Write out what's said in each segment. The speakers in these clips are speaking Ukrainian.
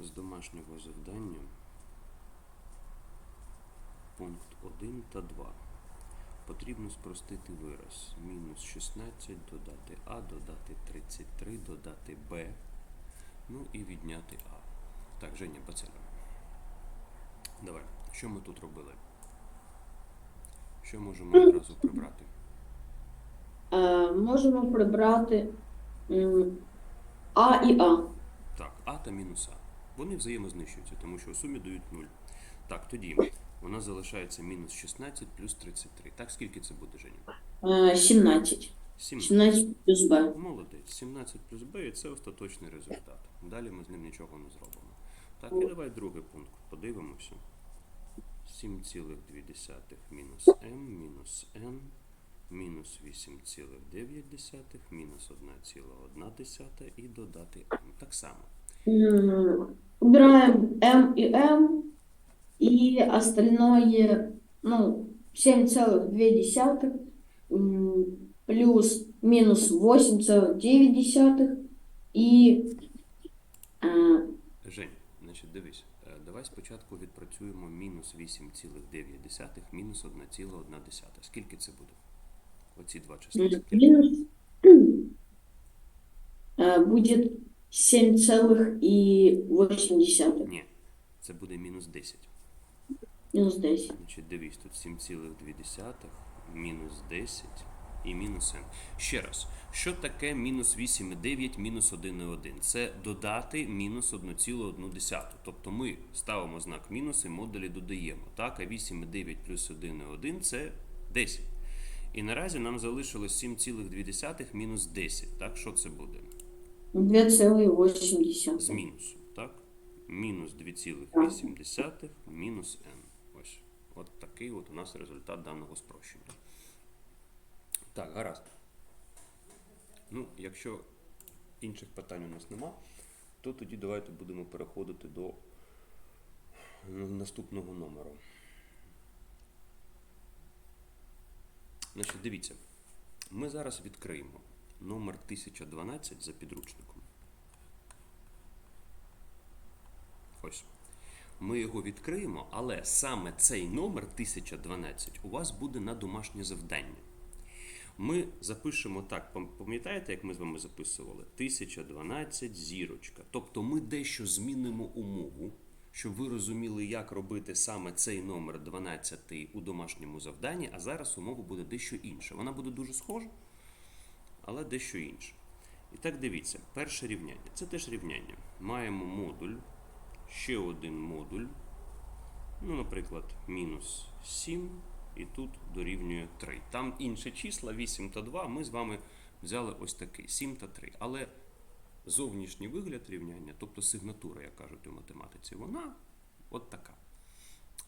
з домашнього завдання пункт 1 та 2. Потрібно спростити вираз. Мінус 16 додати А, додати 33, додати Б. Ну і відняти А. Так, Женя, Бацеля. Давай, що ми тут робили? Що можемо одразу прибрати? Е, можемо прибрати м, А і А. Так, А та мінус А. Вони взаємознищуються, тому що у сумі дають 0. Так, тоді у нас залишається мінус 16 плюс 33. Так, скільки це буде, Женя? Е, 17. 7. 17 плюс Б. Молодець. 17 плюс b і це остаточний результат. Далі ми з ним нічого не зробимо. Так, і давай другий пункт. Подивимося. 7,2 мінус m мінус n мінус 8,9 мінус 1,1 і додати m. Так само. Убираем М и М, и остальное, ну, 7,2 плюс минус 8,9 и э, Жень, значить, дивись, е, давай спочатку відпрацюємо мінус 8,9 мінус 1,1. Скільки це буде? Оці два числа. Минус э, будет 7,8 Ні, це буде мінус 10. минус 10. Значить, дивись, тут 7,2, мінус 10 і мінус n. Ще раз, що таке мінус 8,9, мінус 1,1? Це додати мінус 1,1. Тобто ми ставимо знак мінус і модулі додаємо. Так, а 8,9 плюс 1,1 це 10. І наразі нам залишилось 7,2 мінус 10. Так, що це буде? 2,8. З мінусу, так? Мінус 2,8 мінус n. Ось. От такий от у нас результат даного спрощення. Так, гаразд. Ну, якщо інших питань у нас нема, то тоді давайте будемо переходити до ну, наступного номеру. Значить, дивіться, ми зараз відкриємо номер 1012 за підручником. Ось. Ми його відкриємо, але саме цей номер 1012 у вас буде на домашнє завдання. Ми запишемо так, пам'ятаєте, як ми з вами записували? 1012 зірочка. Тобто ми дещо змінимо умову, щоб ви розуміли, як робити саме цей номер 12 у домашньому завданні, а зараз умова буде дещо інша. Вона буде дуже схожа, але дещо інша. І так дивіться, перше рівняння. Це теж рівняння. Маємо модуль, ще один модуль. Ну, наприклад, мінус 7 і тут дорівнює 3. Там інші числа 8 та 2. Ми з вами взяли ось такий 7 та 3. Але зовнішній вигляд рівняння, тобто сигнатура, як кажуть у математиці, вона от така.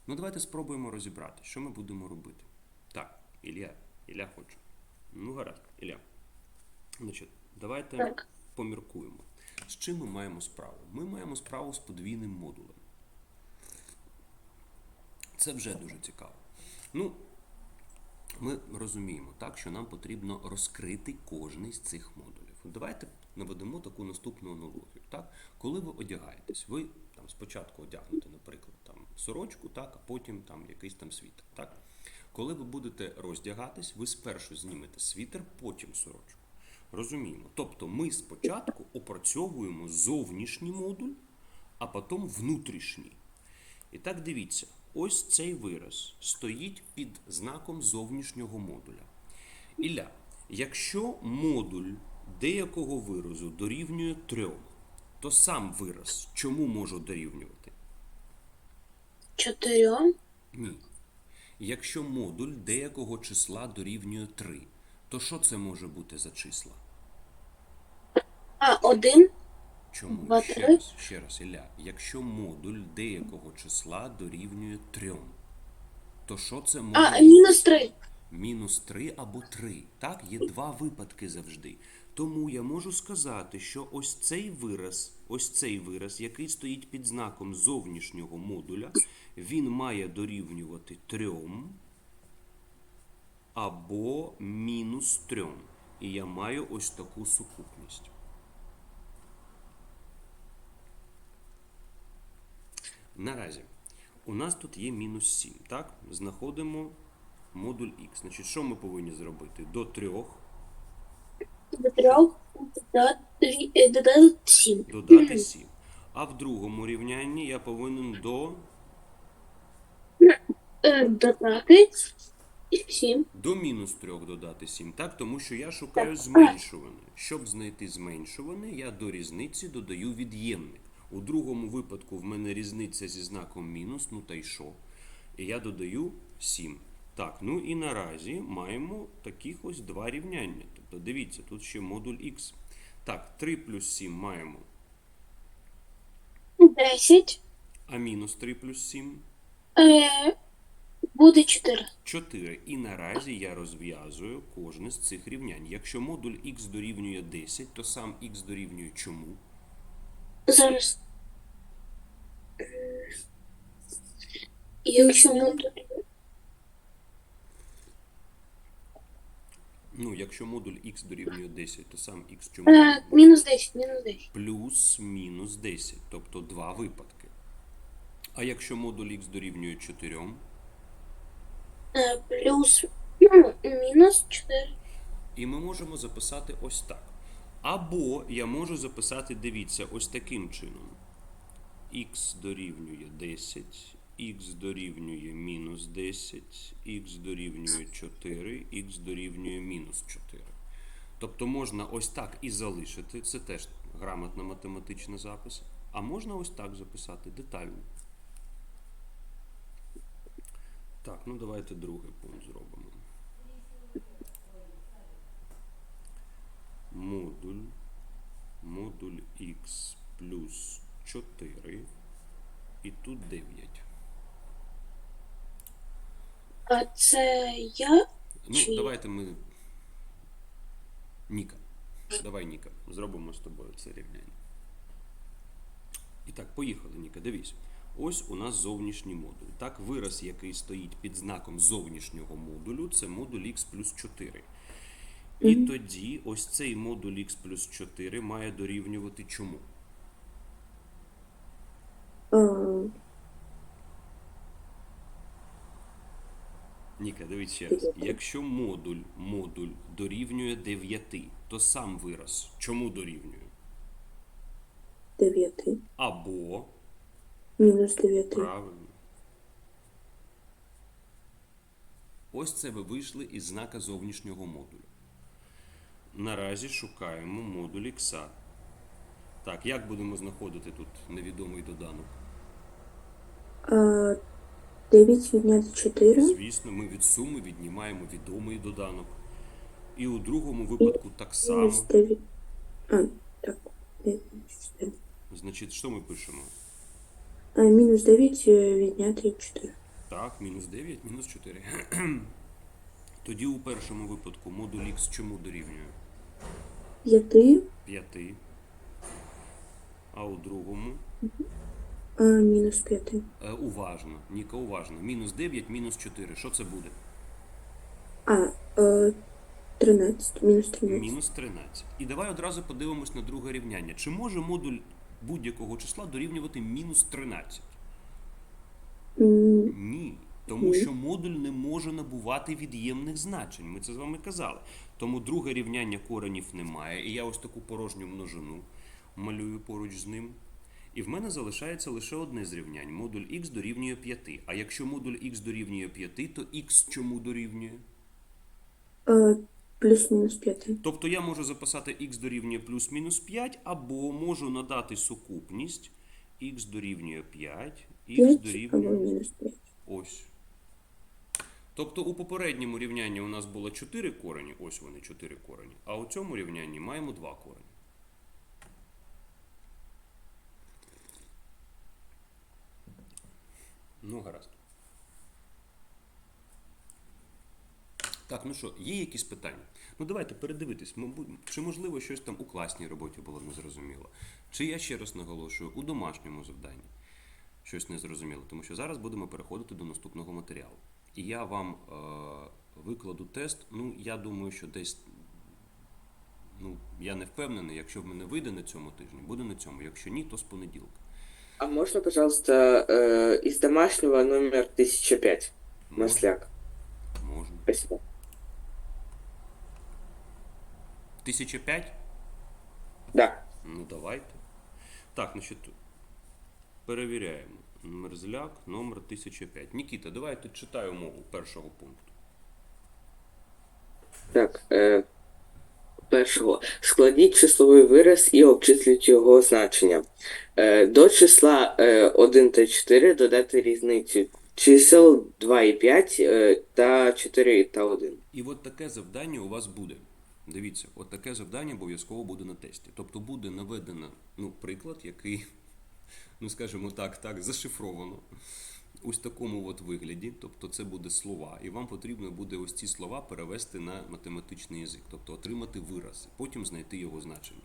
Ну, давайте спробуємо розібрати, що ми будемо робити. Так, Ілля, Ілля хоче. Ну, гаразд, Ілля. Значить, давайте Так. поміркуємо. З чим ми маємо справу? Ми маємо справу з подвійним модулем. Це вже дуже цікаво. Ну, ми розуміємо, так, що нам потрібно розкрити кожний з цих модулів. Давайте наведемо таку наступну аналогію. Так? Коли ви одягаєтесь, ви там, спочатку одягнете, наприклад, там, сорочку, так, а потім там, якийсь там світер. Так? Коли ви будете роздягатись, ви спершу знімете світер, потім сорочку. Розуміємо. Тобто ми спочатку опрацьовуємо зовнішній модуль, а потім внутрішній. І так дивіться, ось цей вираз стоїть під знаком зовнішнього модуля. Ілля, якщо модуль деякого виразу дорівнює 3, то сам вираз чому може дорівнювати? Чотирьом. Ні. Якщо модуль деякого числа дорівнює 3, то що це може бути за числа? А, один. Чому? Два, ще три. раз, ще раз, Ілля. Якщо модуль деякого числа дорівнює 3, то що це може А, мінус три. мінус 3 або 3. Так, є два випадки завжди. Тому я можу сказати, що ось цей вираз, ось цей вираз, який стоїть під знаком зовнішнього модуля, він має дорівнювати 3 або мінус 3. І я маю ось таку сукупність. Наразі у нас тут є мінус 7, так? Знаходимо модуль х. Значить, що ми повинні зробити? До 3 До трьох додати, е, додати 7. А в другому рівнянні я повинен до, Е, Додати сім. до мінус 3 додати 7, так? Тому що я шукаю зменшуване. Щоб знайти зменшуване, я до різниці додаю від'ємник. У другому випадку в мене різниця зі знаком мінус, ну та й що? І я додаю 7. Так, ну і наразі маємо таких ось два рівняння. Тобто дивіться, тут ще модуль х. Так, 3 плюс 7 маємо, Десять. а мінус 3 плюс 7 Е, Буде чотири. 4. І наразі я розв'язую кожне з цих рівнянь. Якщо модуль х дорівнює 10, то сам х дорівнює чому? Зараз. Якщо тут Ну, якщо модуль х дорівнює 10, то сам х чому? Е, мінус 10, мінус 10. Плюс-мінус 10, тобто два випадки. А якщо модуль х дорівнює 4, Е, Плюс ну, мінус 4. і ми можемо записати ось так. Або я можу записати, дивіться, ось таким чином. х дорівнює 10, х дорівнює мінус 10, х дорівнює 4, х дорівнює мінус 4. Тобто можна ось так і залишити, це теж грамотно математичний запис. А можна ось так записати детально. Так, ну давайте другий пункт зробимо. Модуль, модуль х плюс 4 і тут 9. А це я? Ну, Чи- давайте ми. Ніка. Давай, Ніка, зробимо з тобою це рівняння. І так, поїхали, Ніка. Дивись. Ось у нас зовнішній модуль. Так, вираз, який стоїть під знаком зовнішнього модулю, це модуль х плюс 4. І тоді ось цей модуль х плюс 4 має дорівнювати чому? Е, Ніка, дивись ще раз. Якщо модуль, модуль дорівнює 9, то сам вираз чому дорівнює? 9. Або Мінус 9. Правильно. Ось це ви вийшли із знака зовнішнього модулю. Наразі шукаємо модуль ікса. Так, як будемо знаходити тут невідомий доданок? Е, 9 відняти 4. Звісно, ми від суми віднімаємо відомий доданок. І у другому випадку так само. 9. А, так. 9 мінус 4. Значить, що ми пишемо? А, мінус 9 е, відняти 4. Так, мінус 9, мінус 4. Тоді у першому випадку модуль х чому дорівнює? 5. 5. А у другому А, мінус 5. е, уважно, Ніка, уважно. Мінус 9, мінус 4. Що це буде? А, е, 13. Мінус 13. Мінус 13. І давай одразу подивимось на друге рівняння. Чи може модуль будь-якого числа дорівнювати мінус 13? М, Ні. Тому що модуль не може набувати від'ємних значень. Ми це з вами казали. Тому друге рівняння коренів немає. І я ось таку порожню множину малюю поруч з ним. І в мене залишається лише одне з рівнянь. Модуль х дорівнює 5. А якщо модуль х дорівнює 5, то х чому дорівнює? Плюс-мінус 5. Тобто я можу записати х дорівнює плюс-мінус 5, або можу надати сукупність х дорівнює 5, х 5 або дорівнює мінус 5. ось. Тобто у попередньому рівнянні у нас було 4 корені, ось вони 4 корені, а у цьому рівнянні маємо 2 корені. Ну, гаразд. Так, ну що, є якісь питання? Ну давайте передивитись, чи можливо щось там у класній роботі було незрозуміло. Чи я ще раз наголошую, у домашньому завданні щось незрозуміло, тому що зараз будемо переходити до наступного матеріалу. І я вам е, викладу тест. Ну, я думаю, що десь. Ну, я не впевнений, якщо в мене вийде на цьому тижні, буде на цьому. Якщо ні, то з понеділка. А можно, пожалуйста, э, из домашнего номер 1005? Можна? Масляк. Можна. Спасибо. 1005? Да. Ну, давайте. Так, значить, перевіряємо. Мерзляк, номер 1005. Нікіта, давайте читай умову першого пункту. Так, е, першого. Складіть числовий вираз і обчисліть його значення. Е, до числа е, 1 та 4 додати різницю чисел 2 і 5 е, та 4 та 1. І от таке завдання у вас буде. Дивіться, от таке завдання обов'язково буде на тесті. Тобто буде наведено ну, приклад, який, ну скажімо так, так, зашифровано. Ось такому от вигляді, тобто це буде слова, і вам потрібно буде ось ці слова перевести на математичний язик, тобто отримати вираз, потім знайти його значення.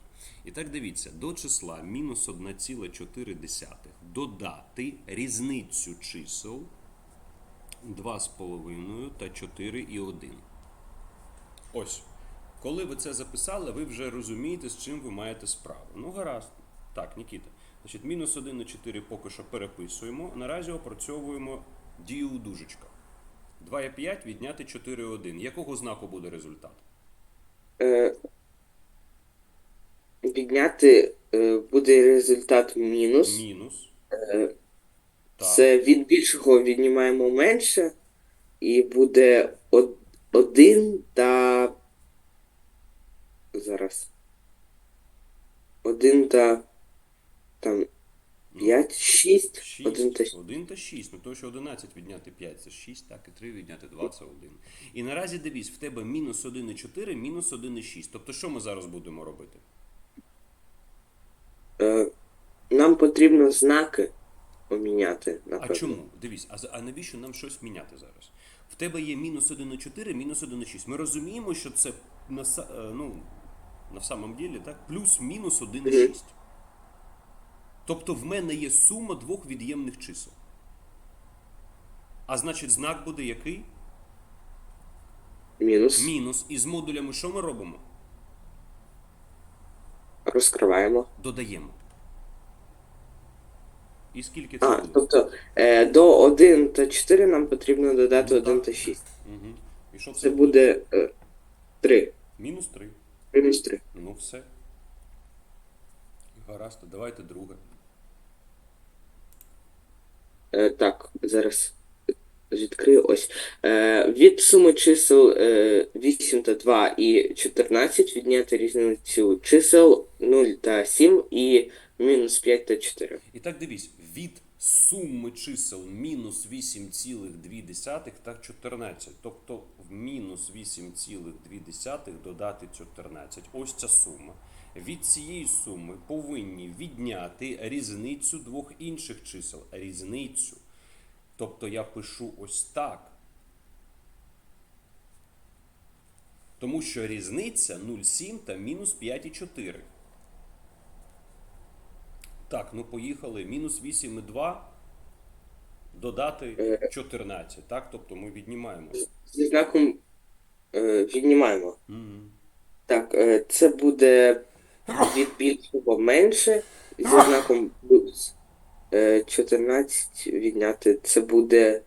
І так дивіться, до числа мінус 1,4 додати різницю чисел 2,5 та 4 і 1. Ось. Коли ви це записали, ви вже розумієте, з чим ви маєте справу. Ну, гаразд. Так, Нікіта. Значить, мінус 1 на 4 поки що переписуємо. Наразі опрацьовуємо дію у дужечках. 2,5 відняти 4,1. Якого знаку буде результат? Е, підняти е, буде результат мінус. Мінус. Е, Так. Це від більшого віднімаємо менше, і буде од- один та. Зараз. Один та. Там. 5, 6, 6, 1 та 6. 1 та 6. Ну, то, що 11 відняти 5 це 6, так, і 3 відняти 2 це 1. І наразі дивись, в тебе мінус 1 і 4, мінус 1 і 6. Тобто, що ми зараз будемо робити? Е, нам потрібно знаки поміняти, А чому? Дивись, а, а навіщо нам щось міняти зараз? В тебе є мінус 1 і 4, мінус 1 і 6. Ми розуміємо, що це е, ну, на самом ділі, так? Плюс-мінус 1 і 6. Тобто в мене є сума двох від'ємних чисел. А значить, знак буде який? Мінус. Мінус. І з модулями що ми робимо? Розкриваємо. Додаємо. І скільки це А, буде? тобто е, до 1 та 4 нам потрібно додати Ну, 1 так. та 6. Угу. І що це, Це буде е, 3. Мінус 3. Мінус 3. Ну все. Гаразд, давайте друге. Е, так, зараз відкрию ось. Е, від суми чисел е, 8 та 2 і 14 відняти різницю чисел 0 та 7 і мінус 5 та 4. І так дивись, від суми чисел мінус 8,2 та 14. Тобто в мінус 8,2 додати 14. Ось ця сума. Від цієї суми повинні відняти різницю двох інших чисел. Різницю. Тобто я пишу ось так. Тому що різниця 0,7 та мінус 5,4. Так, ну поїхали. Мінус 8 і 2 додати 14. Так, тобто ми віднімаємо. Зі знаком е, віднімаємо. Мгм. Так, е, це буде від більшого менше зі знаком плюс. Е, 14 відняти. Це буде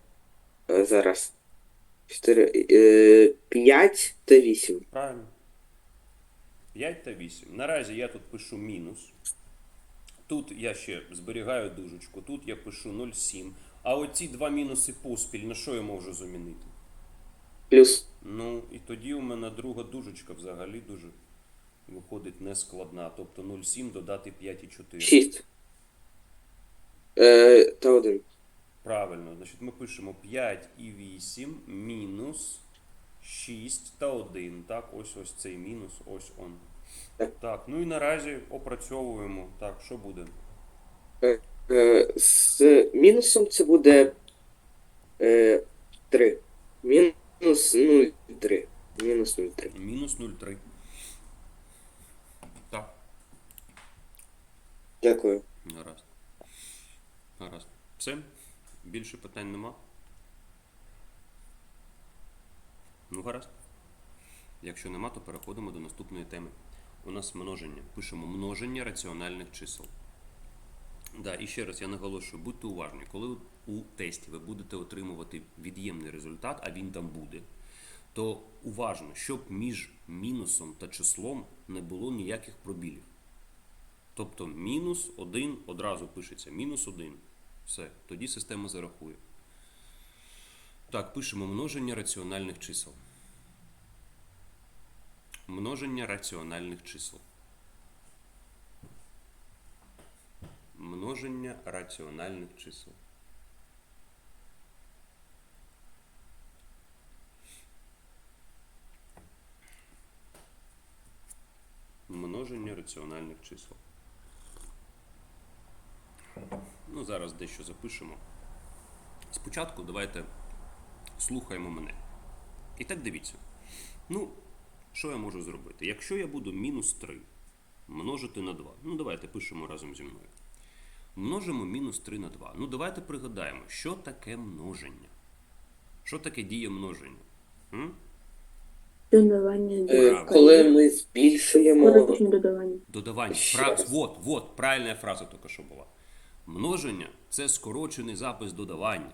е, зараз 4, е, 5 та 8. Правильно. 5 та 8. Наразі я тут пишу мінус. Тут я ще зберігаю дужечку, тут я пишу 0,7. А оці два мінуси поспіль, на що я можу замінити? Плюс Ну, і тоді у мене друга дужечка взагалі дуже виходить нескладна. Тобто 0,7 додати 5,4. 6. Е, та 1. Правильно, значить ми пишемо 5 і 8 мінус 6 та 1. Так, ось ось цей мінус, ось он. Так. Так, ну і наразі опрацьовуємо. Так, що буде? Е, з мінусом це буде е, 3. Мінус 0,3. Мінус 0,3. Мінус 0,3. Так, Дякую. гаразд. Гаразд. Все? Більше питань нема? Ну, гаразд. Якщо нема, то переходимо до наступної теми. У нас множення. Пишемо множення раціональних чисел. Да, і ще раз я наголошую, будьте уважні, коли у тесті ви будете отримувати від'ємний результат, а він там буде, то уважно, щоб між мінусом та числом не було ніяких пробілів. Тобто мінус 1 одразу пишеться мінус 1. Все, тоді система зарахує. Так, пишемо множення раціональних чисел. Множення раціональних чисел. Множення раціональних чисел. Множення раціональних чисел. Ну, зараз дещо запишемо. Спочатку давайте слухаємо мене. І так дивіться. Ну, що я можу зробити? Якщо я буду мінус 3 множити на 2. Ну, давайте пишемо разом зі мною. Множимо мінус 3 на 2. Ну, давайте пригадаємо, що таке множення. Що таке дія множення? М? Додавання Е, Коли ми збільшуємо. скорочення додавання. Додавання. Пра... Вот, вот, правильна фраза тільки що була. Множення це скорочений запис додавання.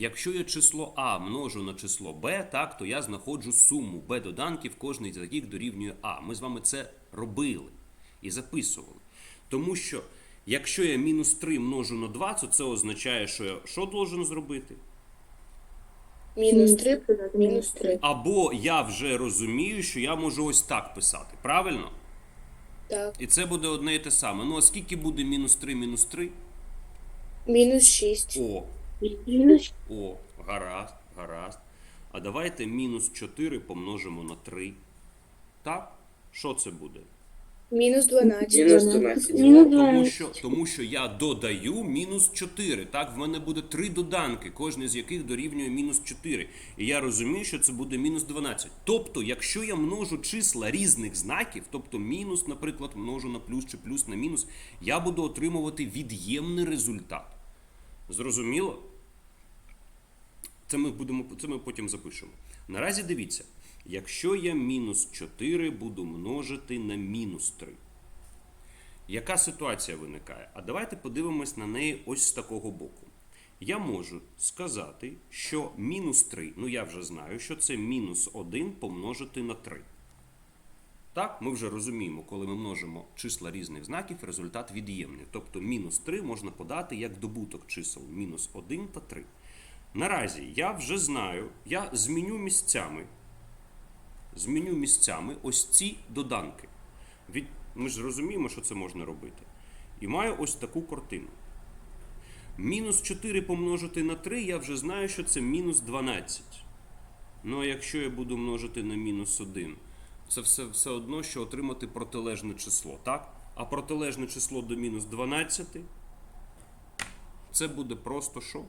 Якщо я число А множу на число Б, так, то я знаходжу суму Б доданків, кожний з яких дорівнює А. Ми з вами це робили і записували. Тому що якщо я мінус 3 множу на 2, то це означає, що я що должен зробити? Мінус 3 мінус 3. Або я вже розумію, що я можу ось так писати. Правильно? Так. І це буде одне і те саме. Ну а скільки буде мінус 3 мінус 3? Мінус 6. О, Мінус о, гаразд, гаразд. А давайте мінус 4 помножимо на 3. Так? Що це буде? Мінус 12. Мінус 12. Мінус Тому 12. що, тому що я додаю мінус 4. Так, в мене буде три доданки, кожен з яких дорівнює мінус 4. І я розумію, що це буде мінус 12. Тобто, якщо я множу числа різних знаків, тобто мінус, наприклад, множу на плюс чи плюс на мінус, я буду отримувати від'ємний результат. Зрозуміло? Це ми, будемо, це ми потім запишемо. Наразі дивіться, якщо я мінус 4 буду множити на мінус 3. Яка ситуація виникає? А давайте подивимось на неї ось з такого боку. Я можу сказати, що мінус 3, ну я вже знаю, що це мінус 1 помножити на 3. Так, ми вже розуміємо, коли ми множимо числа різних знаків, результат від'ємний. Тобто мінус 3 можна подати як добуток чисел мінус 1 та 3. Наразі я вже знаю, я зміню місцями, зміню місцями ось ці доданки. Від... Ми ж розуміємо, що це можна робити. І маю ось таку картину. Мінус 4 помножити на 3, я вже знаю, що це мінус 12. Ну а якщо я буду множити на мінус 1, це все, все одно, що отримати протилежне число, так? А протилежне число до мінус 12 це буде просто що?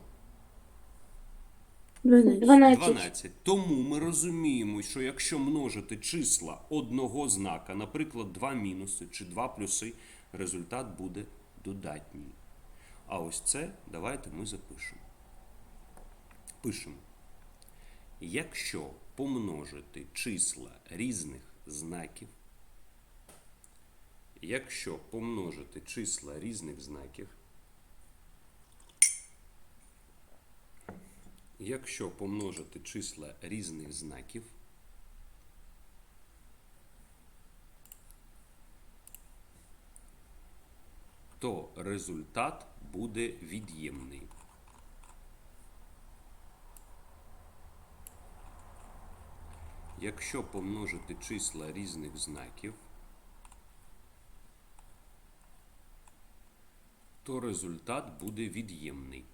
12. 12. 12. Тому ми розуміємо, що якщо множити числа одного знака, наприклад, два мінуси чи два плюси, результат буде додатній. А ось це давайте ми запишемо. Пишемо. Якщо помножити числа різних знаків, якщо помножити числа різних знаків, Якщо помножити числа різних знаків, то результат буде від'ємний. Якщо помножити числа різних знаків, то результат буде від'ємний.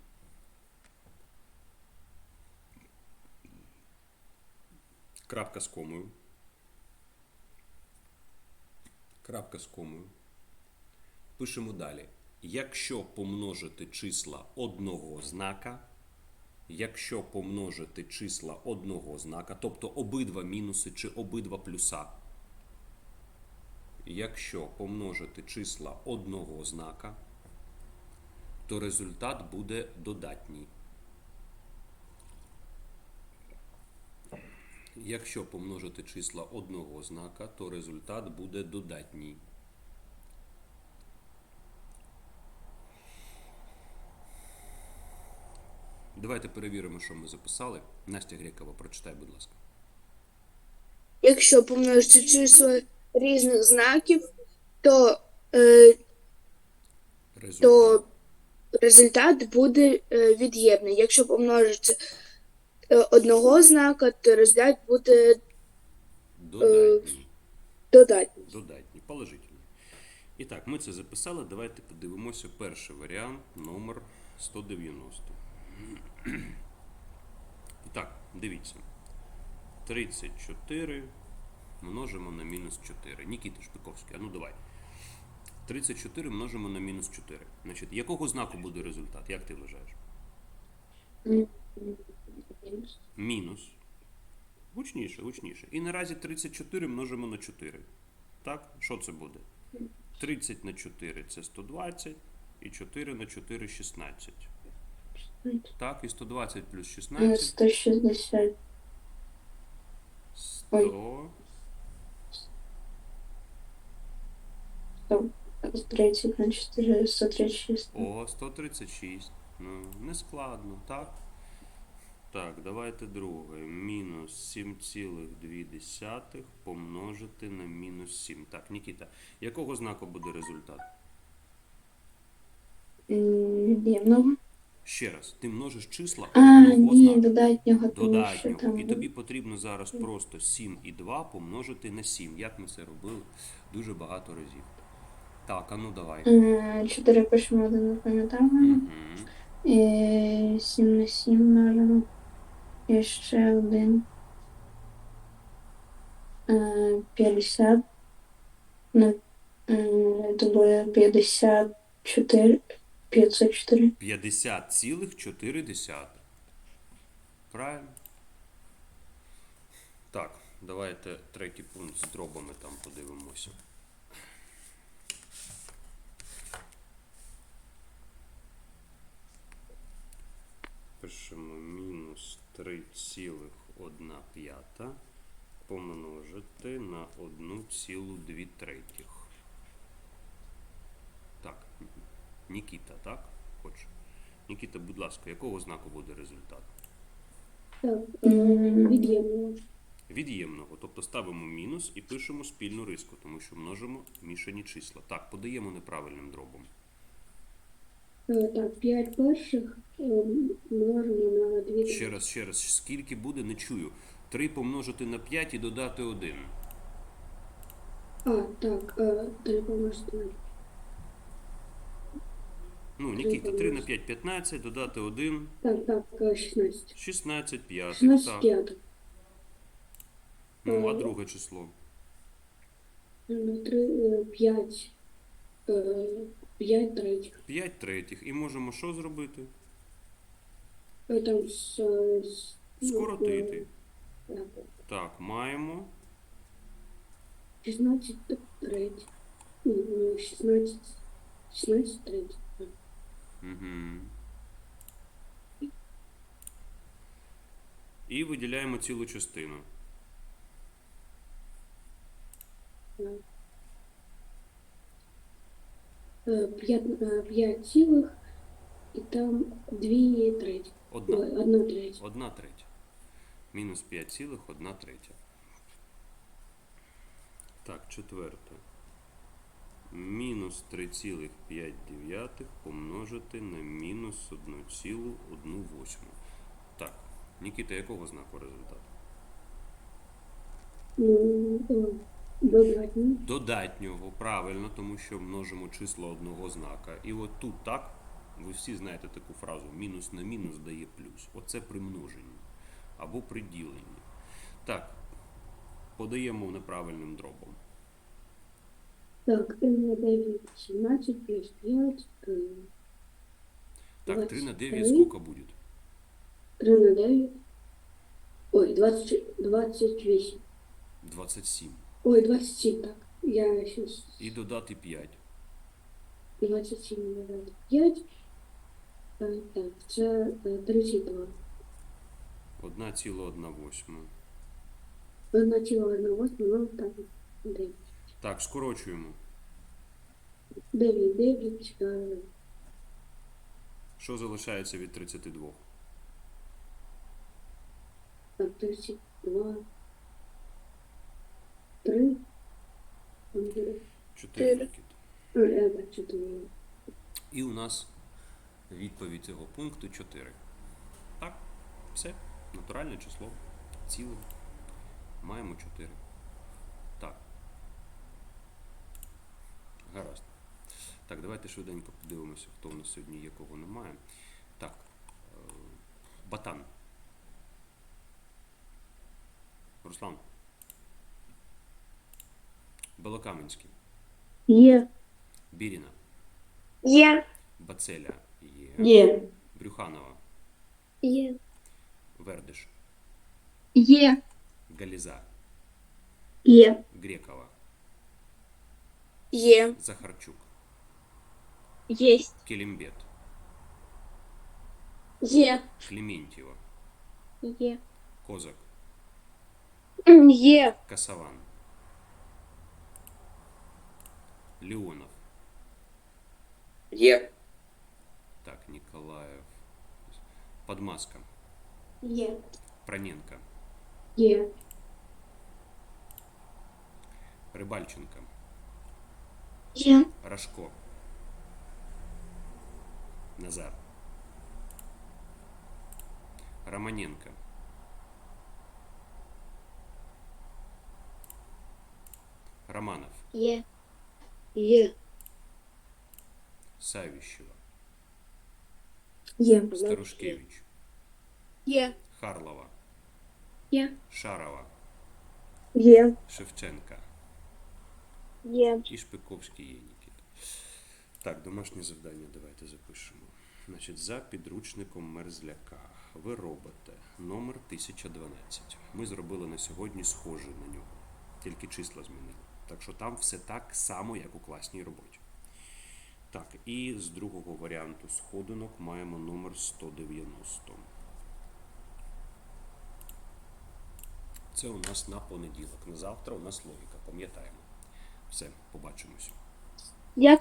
Крапка з комою. Крапка з комою. Пишемо далі. Якщо помножити числа одного знака, якщо помножити числа одного знака, тобто обидва мінуси чи обидва плюса, якщо помножити числа одного знака, то результат буде додатній. Якщо помножити числа одного знака, то результат буде додатній. Давайте перевіримо, що ми записали. Настя Грекова, прочитай, будь ласка. Якщо помножити числа різних знаків, то, е, Результат. то результат буде е, від'ємний. Якщо помножити одного знака, то результат буде Додатній. додатній. Додатній, положительний. І так, ми це записали. Давайте подивимося перший варіант, номер 190. І так, дивіться. 34 множимо на мінус 4. Нікіта Шпиковський, а ну давай. 34 множимо на мінус 4. Значить, якого знаку буде результат? Як ти вважаєш? Мінус. Гучніше, гучніше. І наразі 34 множимо на 4. Так? Що це буде? 30 на 4 це 120, і 4 на 4 16. Так, і 120 плюс 16 160. 100. 30 на 4, 136. О, 136. Ну, не складно, так? Так, давайте друге. Мінус 7,2 помножити на мінус 7. Так, Нікіта, якого знаку буде результат? Від'ємного. Ще раз, ти множиш числа А, ні, знаку. додатнього, тому що там. І тобі потрібно зараз просто 7 і 2 помножити на 7. Як ми це робили дуже багато разів. Так, а ну давай. 4 пишемо, один не пам'ятаємо. Угу. 7 на 7 множимо. І ще один. Е, 50 на е, це буде 54. 504. 50,4. Правильно? Так, давайте третій пункт з дробами там подивимося. Пишемо мінус 3,1 п'ята помножити на 1,2 третіх. Так, Нікіта, так? Хоче. Нікіта, будь ласка, якого знаку буде результат? Від'ємного. Від'ємного. Тобто ставимо мінус і пишемо спільну риску, тому що множимо мішані числа. Так, подаємо неправильним дробом. Е, Так, 5 перших е, множимо на 2. Ще раз, ще раз, скільки буде, не чую. 3 помножити на 5 і додати 1. А, так, е, 3 помножити на Ну, Нікіта, 3 на 5 15, додати 1, Так, так, е, 16. 16 п'ятих. 16 Так. Ну, а друге число. На 3, 5, 5 третіх. 5 третіх. І можемо що зробити? Е, Там з, е, з- ну, Скоротити. е, так, маємо 16 третіх. Ні, ну, 16, 16 третіх. Угу. І виділяємо цілу частину. Е, е, 5 цілих і там 2 треті. Одна. Ой, 1 третя. Одна третя. Мінус 5 цілих, одна третя. Так, четверте. Мінус 3,5 помножити на мінус 1,1 Так, Нікіта, якого знаку результат? Е. Додатнього, правильно, тому що множимо числа одного знака. І от тут так, ви всі знаєте таку фразу: мінус на мінус дає плюс. Оце при множенні або при діленні. Так, подаємо неправильним дробом. Так, 3 на 9, 17 плюс 5, е, Так, 3 на 9 23. сколько будет? 3 на 9. Ой, 20, 28. 27. Ой, 27, так. Я сейчас І додати 5. 27 додати 5. Е, Так, це е, 32. 1,1. Одна ціла одна восьма, ну так, 9. Так, скорочуємо. 9, 9, е, Що залишається від 32? Так, 32. 3. Чотири. Чотири. Я бачу твоє. І у нас відповідь цього пункту 4. Так, все. Натуральне число. Ціле. Маємо 4. Так. Гаразд. Так, давайте швиденько подивимося, хто в нас сьогодні є, кого немає. Так. е, Батан. Руслан. Белокаменський. Є. Біріна. Є. Бацеля є. Є. Брюханова. Є. Вердиш. Є. Галіза. Є. Грекова. Є. Захарчук. Єсть. Келімбет. Є. Клементьєва. Є. Козак. Є. Касаван. Леонов. Є. Так, Николаев. Подмаска. Є. Проненко. Є. Рибальченко. Є. Рожко. Назар. Романенко. Романов. Є. Є. Савищева. Є. Старушкевич. Є. Харлова. Є. Шарова. Є. Шевченка. Є. І Шпиковський є Нікіта. Так, домашнє завдання давайте запишемо. Значить, за підручником мерзляка ви робите номер 1012. Ми зробили на сьогодні схожий на нього, тільки числа змінили. Так що там все так само, як у класній роботі. Так, і з другого варіанту сходинок маємо номер 190. Це у нас на понеділок. На завтра у нас логіка, пам'ятаємо. Все, побачимось. Дякую.